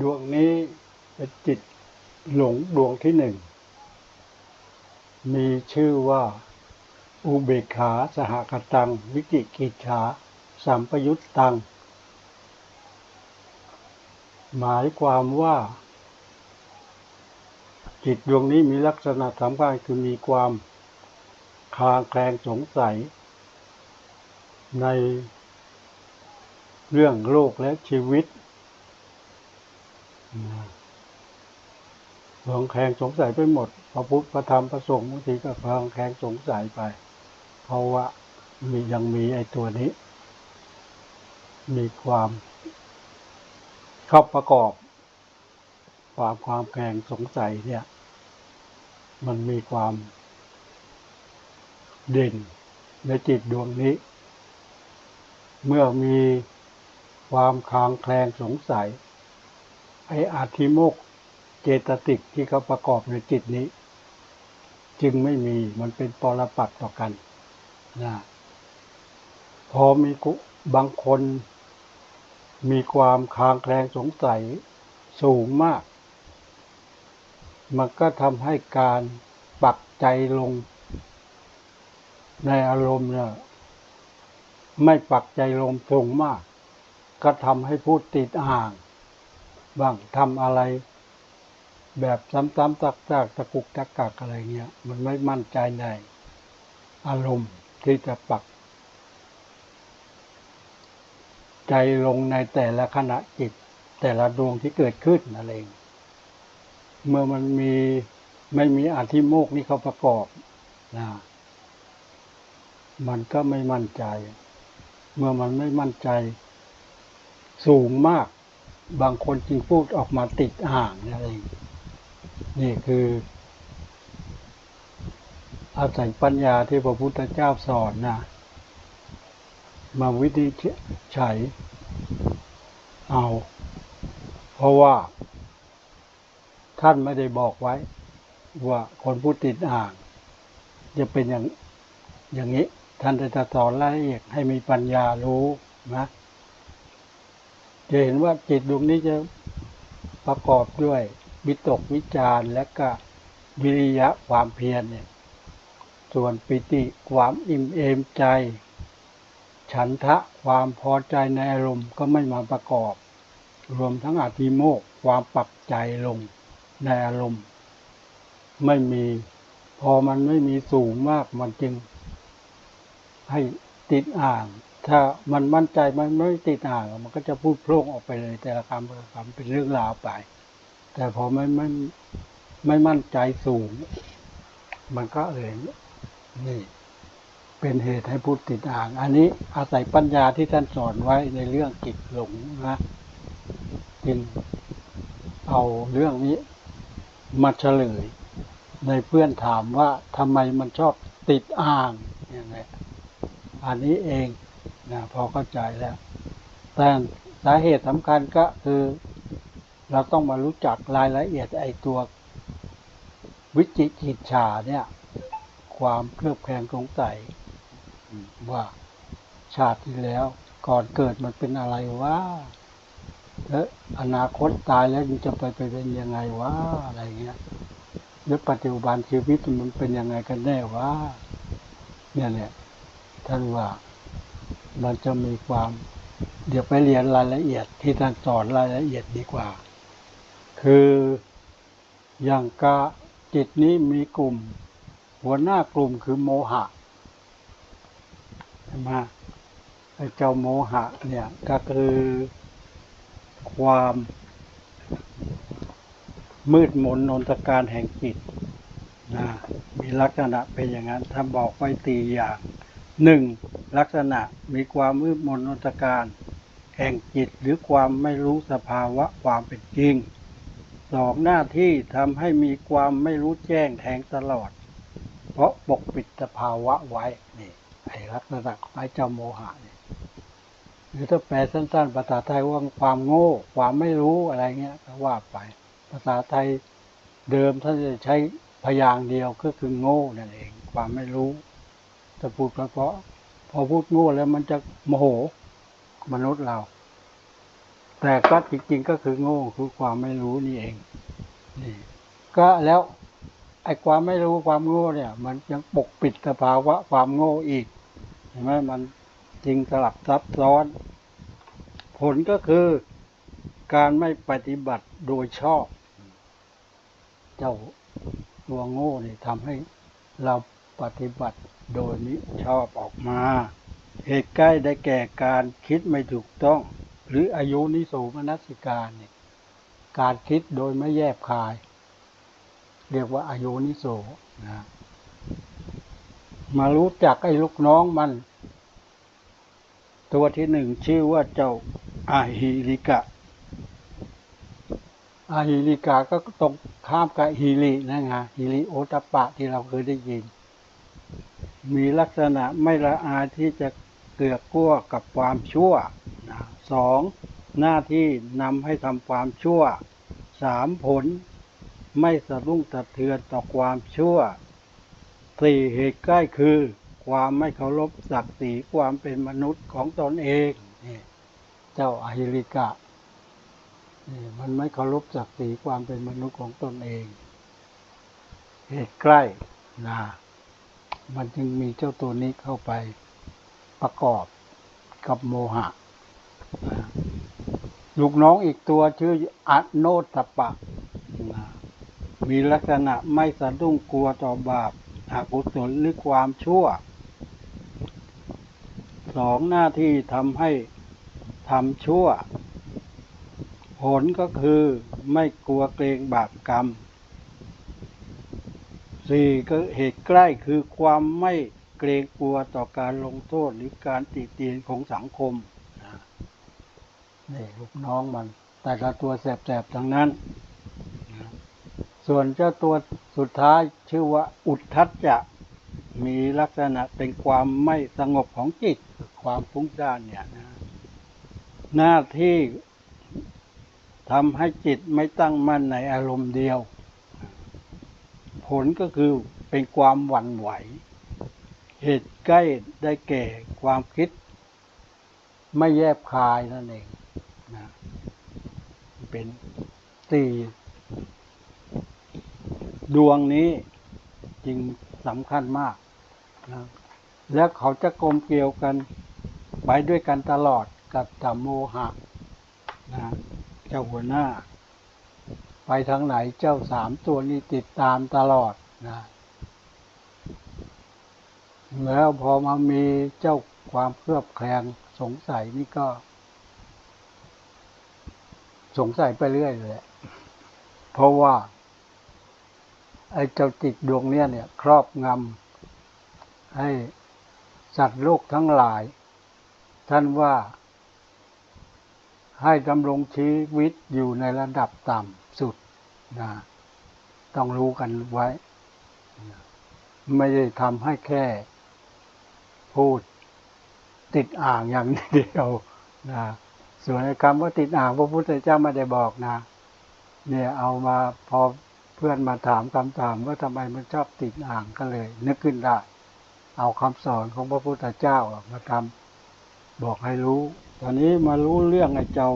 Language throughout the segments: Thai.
ดวงนี้เป็นจิตหลงดวงที่หนึ่ง มีชื่อว่า อุเบกขาสหกตัง วิจิกิจฉาสัมปยุตตัง หมายความว่า จิตดวงนี้มีลักษณะสำคัญคือมีความคลางแคลงสงสัย ในเรื่องโลกและชีวิต คลางแคลงสงสัยไปหมด พระพุทธ พระธรรม พระสงฆ์บางทีก็คลางแคลงสงสัยไป เพราะว่ามียังมีไอ้ตัวนี้ มีความเข้าประกอบ ความความแคลงสงสัยเนี่ย มันมีความเด่นในจิตดวงนี้ เมื่อมีความคลางแคลงสงสัย ไออาธิโมกเจตติกที่เขาประกอบในจิตนี้ จึงไม่มีมันเป็นปรปักต่อกันนะพอมีกุบางคนมีความคางแคลงสงสัยสูงมาก มันก็ทำให้การปักใจลง ในอารมณ์เนี่ยไม่ปักใจลงตรงมาก ก็ทำให้พูดติดอ่าง บ้างทำอะไร แบบซ้ำๆซักๆตะกุกตะกักอะไรเงี้ย มันไม่มั่นใจในอารมณ์ที่จะปัก ใจลงในแต่ละขณะจิต แต่ละดวงที่เกิดขึ้นอะไรเองเมื่อมันมีไม่มีอาธิโมกข์นี่เขาประกอบนะมันก็ไม่มั่นใจ เมื่อมันไม่มั่นใจ สูงมาก บางคนจึงพูดออกมาติดอ่างอะไรเองนี่คือ อาศัยปัญญาที่พระพุทธเจ้าสอนนะมาวิธีใช้เอา เพราะว่า ท่านไม่ได้บอกไว้ ว่าคนพูดติดอ่าง จะเป็นอย่างอย่างนี้ ท่านจะสอนรายละเอียดให้มีปัญญารู้นะ จะเห็นว่าจิตดวงนี้จะประกอบด้วยวิตกวิจารและก็วิริยะความเพียรเนี่ย ส่วนปิติความอิ่มเอมใจ ฉันทะความพอใจในอารมณ์ก็ไม่มาประกอบ รวมทั้งอธิโมกความปักใจลงในอารมณ์ ไม่มี พอมันไม่มีสูงมากมันจึงให้ติดอ่าง ถ้ามันมั่นใจมันไม่ติดอ่างมันก็จะพูดโพร่งออกไปเลย แต่ละคำแต่ละคำเป็นเรื่องราวไป แต่พอไม่ไม่ไม่มั่นใจสูง มันก็เลยนี่ เป็นเหตุให้พูดติดอ่าง อันนี้อาศัยปัญญาที่ท่านสอนไว้ในเรื่องจิตหลงนะจึงเอาเรื่องนี้มาเฉลย ในเพื่อนถามว่าทำไมมันชอบติดอ่างอย่างไรอันนี้เอง นะพอเข้าใจแล้ว แต่สาเหตุสำคัญก็คือเราต้องมารู้จักรายละเอียดไอ้ตัววิจิกิจฉาเนี่ย ความเคลือบแคลงสงสัยว่าชาติที่แล้ว ก่อนเกิดมันเป็นอะไรวะแล้วอนาคตตายแล้วมันจะไปไปเป็นยังไงวะอะไรเงี้ยแล้วปัจจุบันชีวิตมันเป็นยังไงกันแน่วะเนี่ยเนี่ยท่านว่า มันจะมีความ เดี๋ยวไปเรียนรายละเอียดที่ท่านสอนรายละเอียดดีกว่า คืออย่างกะจิตนี้มีกลุ่ม หัวหน้ากลุ่มคือโมหะใช่ไหมไอ้เจ้าโมหะเนี่ยก็คือความมืดมนนนตการแห่งจิตนะมีลักษณะเป็นอย่างนั้นถ้าบอกไว้ตีอย่าง หนึ่งลักษณะมีความมืดมนนนตการ แห่งจิตหรือความไม่รู้สภาวะความเป็นจริงสองหน้าที่ทำให้มีความไม่รู้แจ้งแทงตลอด เพราะปกปิดสภาวะไว้นี่ไอ้ลักษณะไอ้เจ้าโมหะเนี่ยหรือถ้าแปลสั้น ๆ ภาษาไทยว่าความโง่ ความไม่รู้อะไรเงี้ยก็ว่าไป ภาษาไทยเดิมท่านจะใช้พยางค์เดียวก็คือโง่นั่นเอง ความไม่รู้ จะพูดเพราะพอพูดโง่แล้วมันจะโมโหมนุษย์เรา แต่ก็จริงๆก็คือโง่คือความไม่รู้นี่เอง นี่ ก็แล้วไอ้ความไม่รู้ความโง่เนี่ย มันยังปกปิดสภาวะความโง่อีกเห็นไหมมันจริงสลับซับซ้อน ผลก็คือการไม่ปฏิบัติโดยชอบ เจ้าตัวโง่เนี่ยทำให้เราปฏิบัติ โดยมิชอบออกมา เหตุใกล้ได้แก่การคิดไม่ถูกต้อง หรืออายุนิโสมนัสิการเนี่ยการคิดโดยไม่แยบคาย เรียกว่าอายุนิโสนะมารู้จักไอ้ลูกน้องมัน ตัวที่หนึ่งชื่อว่าเจ้าอาฮิริกะ อาฮิริกาก็ตรงข้ามกับฮิรินะไงฮิริโอตปะที่เราเคยได้ยิน มีลักษณะไม่ละอายที่จะเกือกกลัวกับความชั่วนะสองหน้าที่นำให้ทำความชั่วสามผล ไม่สะดุ้งสะเทือนต่อความชั่วสี่เหตุใกล้คือ ความไม่เคารพศักดิ์ศรีความเป็นมนุษย์ของตนเองนี่เจ้าอาฮิริกะนี่มันไม่เคารพศักดิ์ศรีความเป็นมนุษย์ของตนเอง เหตุใกล้นะ มันจึงมีเจ้าตัวนี้เข้าไปประกอบกับโมหะ ลูกน้องอีกตัวชื่ออโนตปะนะมีลักษณะไม่สะดุ้งกลัวต่อบาปอกุศลหรือความชั่ว สองหน้าที่ทำให้ทำชั่ว ผลก็คือไม่กลัวเกรงบาปกรรม สี่ก็เหตุใกล้คือความไม่เกรงกลัวต่อการลงโทษหรือการติเตียนของสังคมนะนี่ลูกน้องมัน แต่ละตัวแสบๆทั้งนั้นนะส่วนเจ้าตัวสุดท้ายชื่อว่าอุทธัจจะมีลักษณะเป็นความไม่สงบของจิตความฟุ้งซ่านเนี่ยนะหน้าที่ทำให้จิตไม่ตั้งมั่นในอารมณ์เดียว ผลก็คือเป็นความหวั่นไหว เหตุใกล้ได้แก่ความคิด ไม่แยบคายนั่นเองนะเป็นสี่ดวงนี้จริงสำคัญมากนะแล้วเขาจะกลมเกลียวกัน ไปด้วยกันตลอดกับตัมโมหะนะเจ้าหัวหน้า ไปทางไหนเจ้าสามตัวนี้ติดตามตลอดนะแล้วพอมามีเจ้าความเครือบแคลงสงสัยนี่ก็ สงสัยไปเรื่อยเลยเพราะว่า ไอ้เจ้าจิตดวงเนี้ยเนี่ย ครอบงำให้สัตว์โลกทั้งหลาย ท่านว่าให้ดำรงชีวิตอยู่ในระดับต่ำ สุดนะต้องรู้กันไว้ ไม่ได้ทำให้แค่ พูดติดอ่างอย่างเดียวนะส่วนคำว่าติดอ่างพระพุทธเจ้าไม่ได้บอกนะ เนี่ยเอามาพอเพื่อนมาถามคำถามว่าทำไมมันชอบติดอ่างก็เลย นึกขึ้นได้ เอาคำสอนของพระพุทธเจ้ามาทำบอกให้รู้ ตอนนี้มารู้เรื่องไอ้เจ้า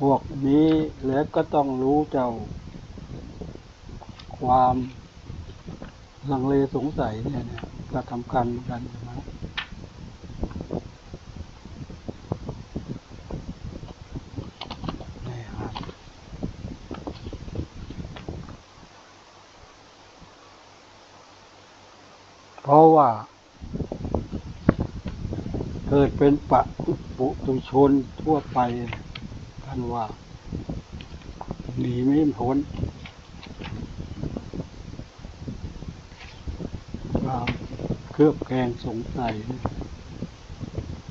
พวกนี้แล้วก็ต้องรู้เจ้า ความลังเลสงสัยเนี่ยเนี่ยก็สำคัญเหมือนกันนะเพราะว่า เกิดเป็นปะปุตุชนทั่วไป ท่านว่าหนีไม่พ้นความเครือบแคลงสงสัย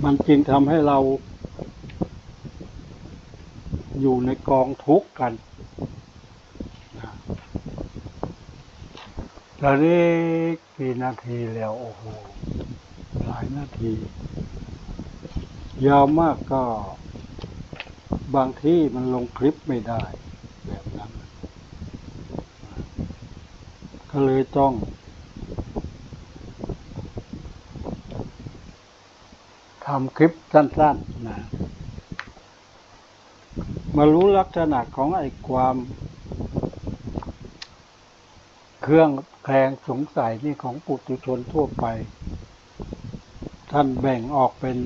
มันจึงทำให้เรา อยู่ในกองทุกข์กันตอนนี้กี่นาทีแล้วโอ้โห หลายนาที ยาวมากก็ บางที่มันลงคลิปไม่ได้ แบบนั้นก็เลยต้อง ทำคลิปสั้นๆนะ มารู้ลักษณะของไอ้ความ เครื่องแคลงสงสัยนี่ของปุถุชนทั่วไป ท่านแบ่งออกเป็น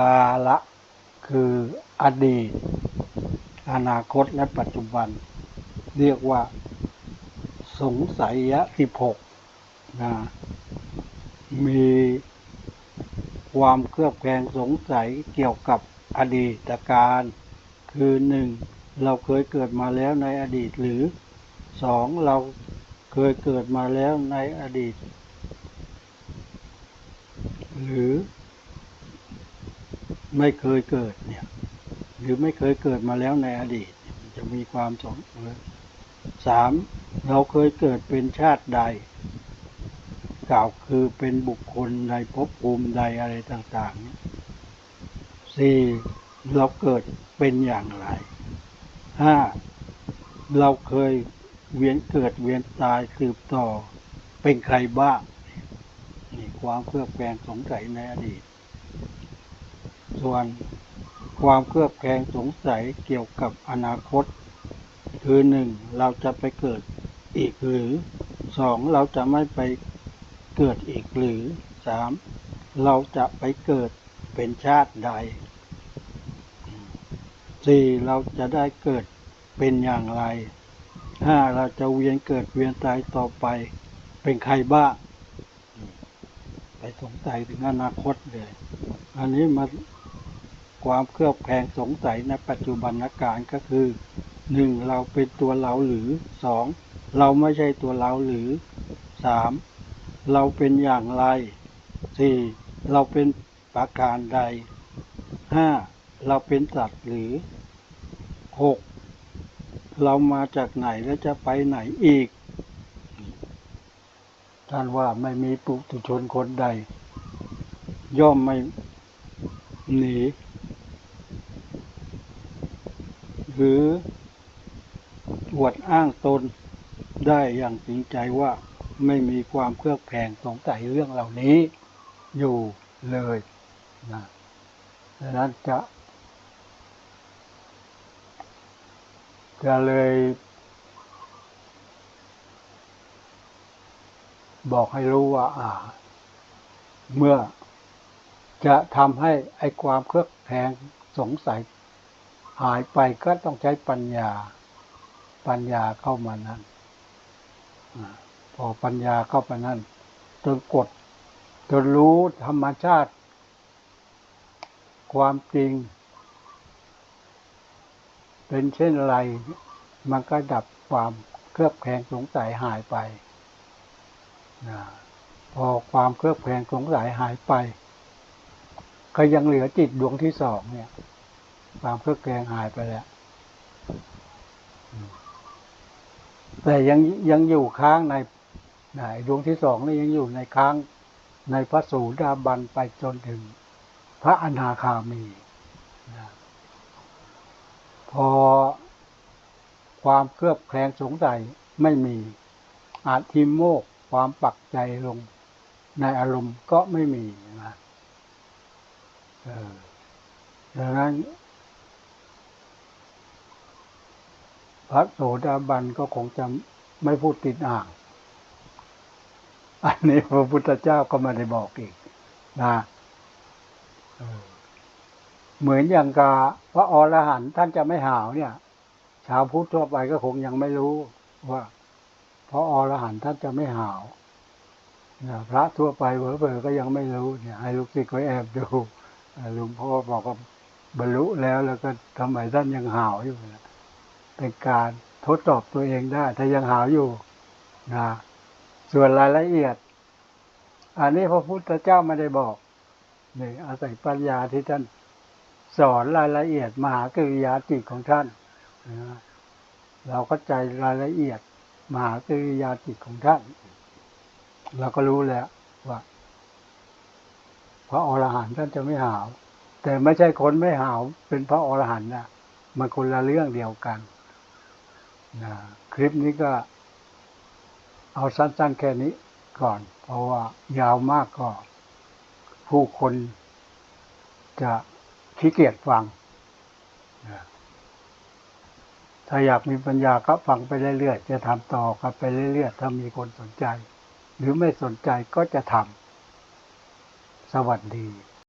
กาละคืออดีต อนาคตและปัจจุบัน เรียกว่า สงสัยยะสิบหกนะมีความเครือบแคลงสงสัยเกี่ยวกับอดีตการ คือหนึ่งเราเคยเกิดมาแล้วในอดีตหรือสองเราเคยเกิดมาแล้วในอดีต หรือ ไม่เคยเกิดเนี่ย หรือไม่เคยเกิดมาแล้วในอดีตมันจะมีความสงสัยสามเราเคยเกิดเป็นชาติใด กล่าวคือเป็นบุคคลในภพภูมิใดอะไรต่างๆสี่เราเกิดเป็นอย่างไรห้าเราเคยเวียนเกิดเวียนตายสืบต่อเป็นใครบ้างนี่ความเครือบแคลงสงสัยในอดีต ส่วน ความเครือบแคลงสงสัยเกี่ยวกับอนาคต คือหนึ่งเราจะไปเกิดอีกหรือสองเราจะไม่ไปเกิดอีกหรือสามเราจะไปเกิดเป็นชาติใดสี่เราจะได้เกิดเป็นอย่างไรห้าเราจะเวียนเกิดเวียนตายต่อไป เป็นใครบ้างไปสงสัยถึงอนาคตเลย อันนี้มา ความเครือบแคลงสงสัยในปัจจุบันการก็คือหนึ่งเราเป็นตัวเราหรือสองเราไม่ใช่ตัวเราหรือสามเราเป็นอย่างไรสี่เราเป็นประการใดห้าเราเป็นสัตว์หรือหกเรามาจากไหนและจะไปไหนอีก ท่านว่าไม่มีปุถุชนคนใด ย่อมไม่หนี หรืออวดอ้างตนได้อย่างจริงใจว่าไม่มีความเครือบแคลงสงสัยเรื่องเหล่านี้อยู่เลยนะดังนั้นจะ จะเลย บอกให้รู้ว่า อ่า เมื่อจะทำให้ไอ้ความเครือบแคลงสงสัย หายไปก็ต้องใช้ปัญญา ปัญญาเข้ามานั้นพอปัญญาเข้าไปนั่นจนกดจนรู้ธรรมชาติ ความจริง เป็นเช่นไร มันก็ดับความเครือบแคลงสงสัยหายไปนะพอความเครือบแคลงสงสัยหายไป ก็ยังเหลือจิตดวงที่สองเนี่ย ความเครือบแคลงหายไปแล้ว แต่ยังยังอยู่ค้างในในดวงที่สองนี่ยังอยู่ในค้างในพระสูดาบันไปจนถึง พระอนาคามี พอความเครือบแคลงสงสัยไม่มีอาทิโมกความปักใจลงในอารมณ์ก็ไม่มีนะเออดังนั้น พระโสดาบันก็คงจะไม่พูดติดอ่าง อันนี้พระพุทธเจ้าก็ไม่ได้บอกอีกนะเหมือนอย่างกาพระอรหันต์ท่านจะไม่หาวเนี่ย ชาวพุทธทั่วไปก็คงยังไม่รู้ว่าพระอรหันต์ท่านจะไม่หาวนะพระทั่วไปเผลอๆก็ยังไม่รู้เนี่ย ให้ลูกศิษย์ก็แอบดูหลวงพ่อบอกว่าบรรลุแล้วแล้วก็ทำไมท่านยังหาวอยู่ เป็นการทดสอบตัวเองได้ ถ้ายังหาวอยู่นะส่วนรายละเอียด อันนี้พระพุทธเจ้าไม่ได้บอกนี่อาศัยปัญญาที่ท่านสอนรายละเอียดมหากริยาจิตของท่านเราเข้าใจรายละเอียดมหากริยาจิตของท่าน เราก็รู้แล้วว่าพระอรหันต์ท่านจะไม่หาว แต่ไม่ใช่คนไม่หาว เป็นพระอรหันต์นะมันคนละเรื่องเดียวกัน นะคลิปนี้ก็ เอาสั้นๆแค่นี้ก่อน เพราะว่ายาวมากก็ ผู้คนจะขี้เกียจฟังนะถ้าอยากมีปัญญาก็ฟังไปเรื่อยๆ จะทำต่อกันไปเรื่อยๆ ถ้ามีคนสนใจ หรือไม่สนใจก็จะทำสวัสดี